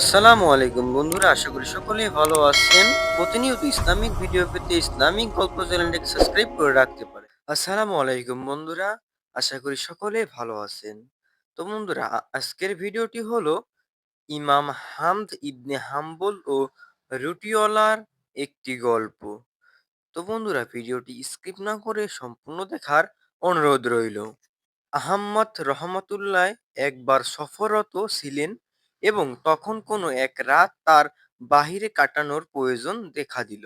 আসসালামু আলাইকুম বন্ধুরা, আশা করি সকলেই ভালো আছেন। প্রতিনিয়ত ইসলামিক ভিডিও পেতে ইসলামিক গল্প চ্যানেলটিকে সাবস্ক্রাইব করে রাখতে পারে আসসালামু আলাইকুম বন্ধুরা, আশা করি সকলেই ভালো আছেন। তো বন্ধুরা আজকের ভিডিওটি হলো ইমাম হামদ ইবনে হাম্বল ও রুটিওয়ালার একটি গল্প। তো বন্ধুরা, ভিডিওটি স্কিপ না করে সম্পূর্ণ দেখার অনুরোধ রইল। আহাম্মদ রহমতুল্লাহ একবার সফররত ছিলেন এবং তখন কোনো এক রাত তার বাহিরে কাটানোর প্রয়োজন দেখা দিল।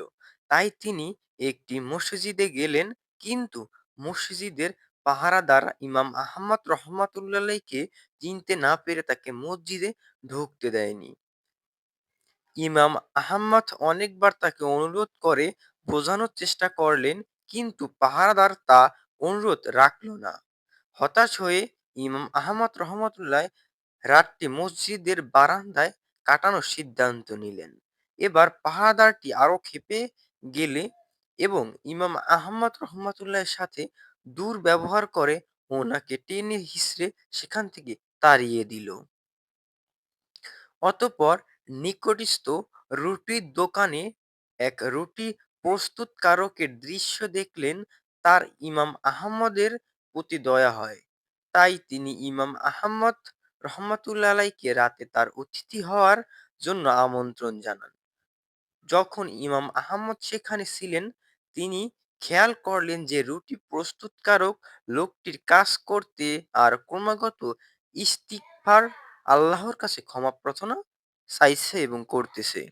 তাই তিনি একটি মসজিদে গেলেন, কিন্তু মসজিদের পাহারাদার ইমাম আহমদ রহমতুল্লাহকে চিনতে না পেরে তাকে মসজিদে ঢুকতে দেয়নি। ইমাম আহমদ অনেকবার তাকে অনুরোধ করে বোঝানোর চেষ্টা করলেন, কিন্তু পাহারাদার তা অনুরোধ রাখল না। হতাশ হয়ে ইমাম আহমদ রহমতুল্লাহ রাতটি মসজিদের বারান্দায় কাটানোর সিদ্ধান্ত নিলেন। এবার পাহারাদারটি আরও ক্ষেপে গেলে এবং ইমাম আহমদ রহমতুল্লাহের সাথে দুর্ব্যবহার করে ওনাকে টেনে হিসড়ে সেখান থেকে তাড়িয়ে দিল। অতঃপর নিকটস্থ রুটির দোকানে এক রুটি প্রস্তুতকারকের দৃশ্য দেখলেন, তার ইমাম আহমদের প্রতি দয়া হয়। তাই তিনি ইমাম আহমদ রহমতুল্লাহ আলাইকে রাতে তার অতিথি হওয়ার জন্য আমন্ত্রণ জানান। যখন ইমাম আহমদ সেখানে ছিলেন, তিনি খেয়াল করলেন যে রুটি প্রস্তুতকারক লোকটির কাজ করতে আর ক্রমাগত ইস্তিগফার আল্লাহর কাছে ক্ষমা প্রার্থনা চাইছে এবং করতেছে।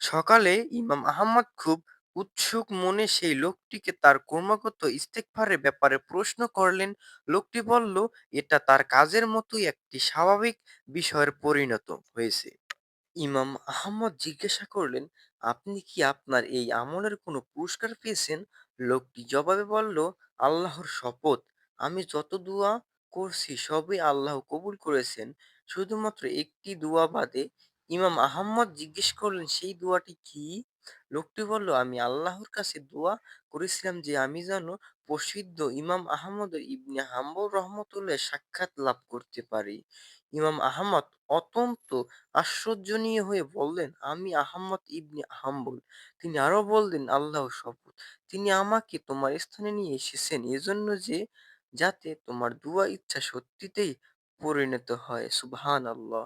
সকালে ইমাম আহমদ খুব উৎসুক মনে সেই লোকটিকে তার ক্রমাগত ইস্তেগফারের ব্যাপারে প্রশ্ন করলেন লোকটি বলল এটা তার কাজের মতোই একটি স্বাভাবিক বিষয়ের পরিণত হয়েছে ইমাম আহমদ জিজ্ঞাসা করলেন, "আপনি কি আপনার এই আমলের কোনো পুরস্কার পেয়েছেন?" লোকটি জবাবে বলল, "আল্লাহর শপথ, আমি যত দুআ করছি সবই আল্লাহ কবুল করেছেন। শুধুমাত্র একটি দুআ বাদে।" ইমাম আহমদ জিজ্ঞেস করলেন, "সেই দুআটি কি?" লোকটি বলল, "আমি আল্লাহর কাছে দোয়া করেছিলাম যে আমি যেন প্রসিদ্ধ ইমাম আহমদ ইবনে হাম্বল রহমতুল্লাহ সাক্ষাৎ লাভ করতে পারি।" ইমাম আহমদ অত্যন্ত আশ্চর্যজনীয় হয়ে বললেন, "আমি আহমদ ইবনে হাম্বল।" তিনি আরও বললেন, আল্লাহ শপথ, তিনি আমাকে তোমার স্থানে নিয়ে এসেছেন এজন্য যে, যাতে তোমার দুআ ইচ্ছা সত্যিতেই পরিণত হয়।" সুবহানাল্লাহ।